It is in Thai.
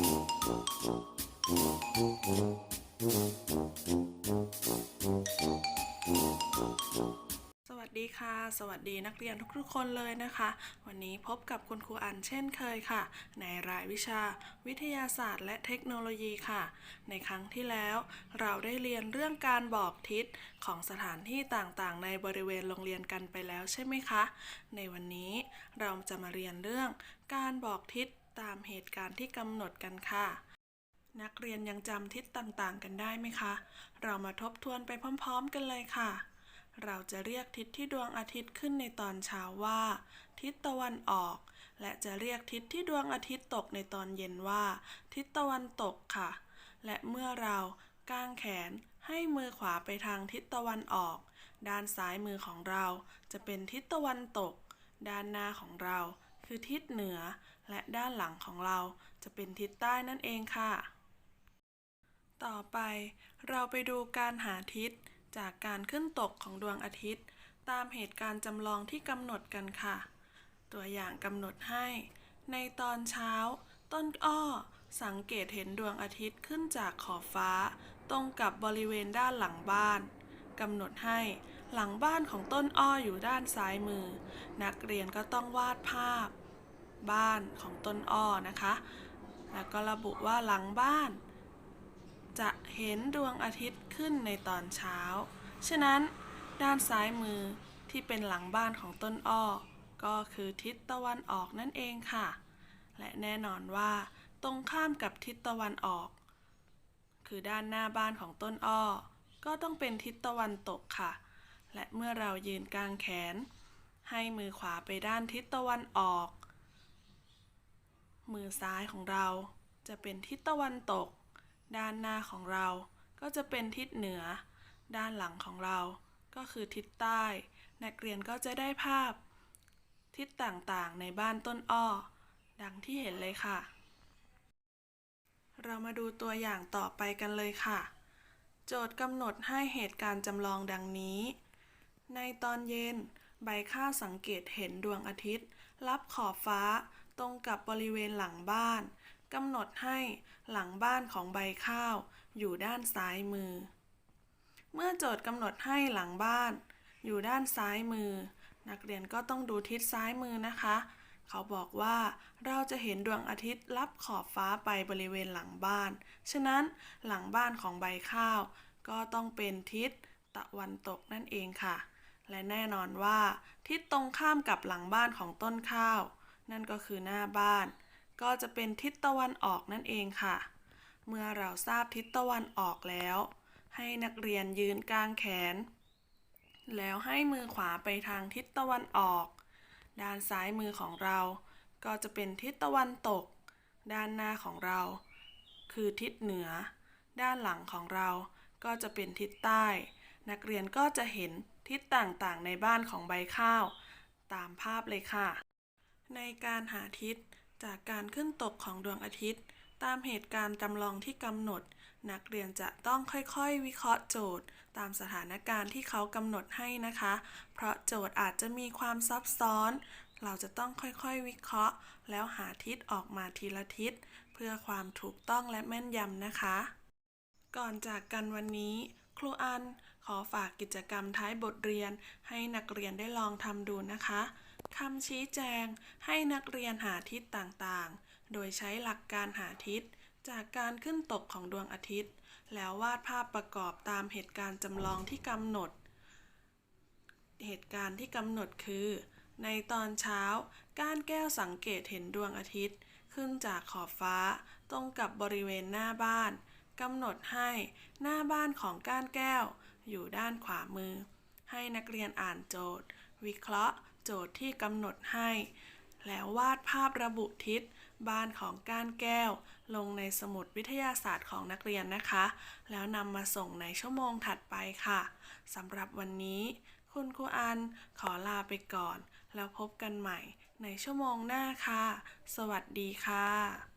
สวัสดีค่ะ สวัสดีนักเรียนทุกๆคนเลยนะคะ วันนี้พบกับคุณครูอันเช่นเคยค่ะ ในรายวิชา วิทยาศาสตร์และเทคโนโลยีค่ะ ในครั้งที่แล้ว เราได้เรียนเรื่องการบอกทิศของสถานที่ต่างๆ ในบริเวณโรงเรียนกันไปแล้วใช่ไหมคะ ในวันนี้เราจะมาเรียนเรื่องการบอกทิศ ตามเหตุการณ์ที่กำหนดกันค่ะ นักเรียนยังจำทิศต่างๆ กันได้ไหมคะ เรามาทบทวนไปพร้อม ๆ กันเลยค่ะ เราจะเรียกทิศที่ดวงอาทิตย์ขึ้นในตอนเช้าว่า ทิศตะวันออก และจะเรียกทิศที่ดวงอาทิตย์ตกในตอนเย็นว่า ทิศตะวันตกค่ะ และเมื่อเรากางแขนให้มือขวาไปทางทิศตะวันออก ด้านซ้ายมือของเราจะเป็นทิศตะวันตก ด้านหน้าของเราคือทิศเหนือ และด้านหลังของเราจะเป็นทิศใต้นั่นเองค่ะ ต่อไปเราไปดูการหาทิศจากการขึ้นตกของดวงอาทิตย์ ตามเหตุการณ์จำลองที่กำหนดกันค่ะ ตัวอย่างกำหนดให้ ในตอนเช้า ต้นอ้อ สังเกตเห็นดวงอาทิตย์ขึ้นจากขอบฟ้า ตรงกับบริเวณด้านหลังบ้านกำหนดให้หลังบ้านของต้นอ้ออยู่ด้านซ้ายมือ นักเรียนก็ต้องวาดภาพ บ้านของต้นอ้อนะคะ แล้วก็ระบุว่าหลังบ้าน จะเห็นดวงอาทิตย์ขึ้นในตอนเช้า ฉะนั้นด้านซ้ายมือที่เป็นหลังบ้านของต้นอ้อ ก็คือทิศตะวันออกนั่นเองค่ะ และแน่นอนว่า ตรงข้ามกับทิศตะวันออก คือด้านหน้าบ้านของต้นอ้อ ก็ต้องเป็นทิศตะวันตกค่ะ และเมื่อเรายืนกลางแขน ให้มือขวาไปด้านทิศตะวันออก มือซ้ายของเราจะเป็นทิศตะวันตก ด้านหน้าของเราก็จะเป็นทิศเหนือ ด้านหลังของเราก็คือทิศใต้ นักเรียนก็จะได้ภาพ ทิศต่างๆ ในบ้านต้นอ้อ ดังที่เห็นเลยค่ะ เรามาดูตัวอย่างต่อไปกันเลยค่ะ โจทย์กำหนดให้เหตุการณ์จำลองดังนี้ ในตอนเย็น ใบข้าสังเกตเห็นดวงอาทิตย์ รับขอบฟ้า ตรงกับบริเวณหลังบ้านกำหนดให้หลังบ้านของใบข้าวอยู่ด้านซ้ายมือ เมื่อโจทย์กำหนดให้หลังบ้าน อยู่ด้านซ้ายมือ นักเรียนก็ต้องดูทิศซ้ายมือนะคะ เขาบอกว่าเราจะเห็นดวงอาทิตย์รับขอบฟ้าไปบริเวณหลังบ้าน ฉะนั้นหลังบ้านของใบข้าว ก็ต้องเป็นทิศตะวันตกนั่นเองค่ะ และแน่นอนว่า ทิศตรงข้ามกับหลังบ้านของต้นข้าว นั่นก็คือหน้าบ้าน ก็จะเป็นทิศตะวันออกนั่นเองค่ะ เมื่อเราทราบทิศตะวันออกแล้ว ให้นักเรียนยืนกลางแขน แล้วให้มือขวาไปทางทิศตะวันออก ด้านซ้ายมือของเรา ก็จะเป็นทิศตะวันตก ด้านหน้าของเรา คือทิศเหนือ ด้านหลังของเราก็จะเป็นทิศใต้ นักเรียนก็จะเห็นทิศต่างๆในบ้านของใบข้าว ตามภาพเลยค่ะ ในการหาทิศจากการขึ้นตกของดวงอาทิตย์ ตามเหตุการณ์จำลองที่กำหนด นักเรียนจะต้องค่อยๆ วิเคราะห์โจทย์ ตามสถานการณ์ที่เขากำหนดให้นะคะ เพราะโจทย์อาจจะมีความซับซ้อน เราจะต้องค่อยๆ วิเคราะห์ แล้วหาทิศออกมาทีละทิศ เพื่อความถูกต้องและแม่นยำนะคะ ก่อนจากกันวันนี้ ครูอันขอฝากกิจกรรมท้ายบทเรียนให้นักเรียนได้ลองทำดูนะคะ คำชี้แจงให้นักเรียนหาทิศต่างๆ โดยใช้หลักการหาทิศจากการขึ้นตกของดวงอาทิตย์ แล้ววาดภาพประกอบตามเหตุการณ์จำลองที่กำหนด เหตุการณ์ที่กำหนดคือ ในตอนเช้า ก้านแก้วสังเกตเห็นดวงอาทิตย์ ขึ้นจากขอบฟ้า ตรงกับบริเวณหน้าบ้านกำหนดให้หน้าบ้านของก้านแก้ว อยู่ด้านขวามือ ให้นักเรียนอ่านโจทย์ วิเคราะห์ โจทย์ที่กำหนดให้ แล้ววาดภาพระบุทิศบ้านของก้านแก้ว ลงในสมุดวิทยาศาสตร์ของนักเรียนนะคะ แล้วนำมาส่งในชั่วโมงถัดไปค่ะสำหรับวันนี้ คุณครูอันขอลาไปก่อน แล้วพบกันใหม่ในชั่วโมงหน้าค่ะ สวัสดีค่ะ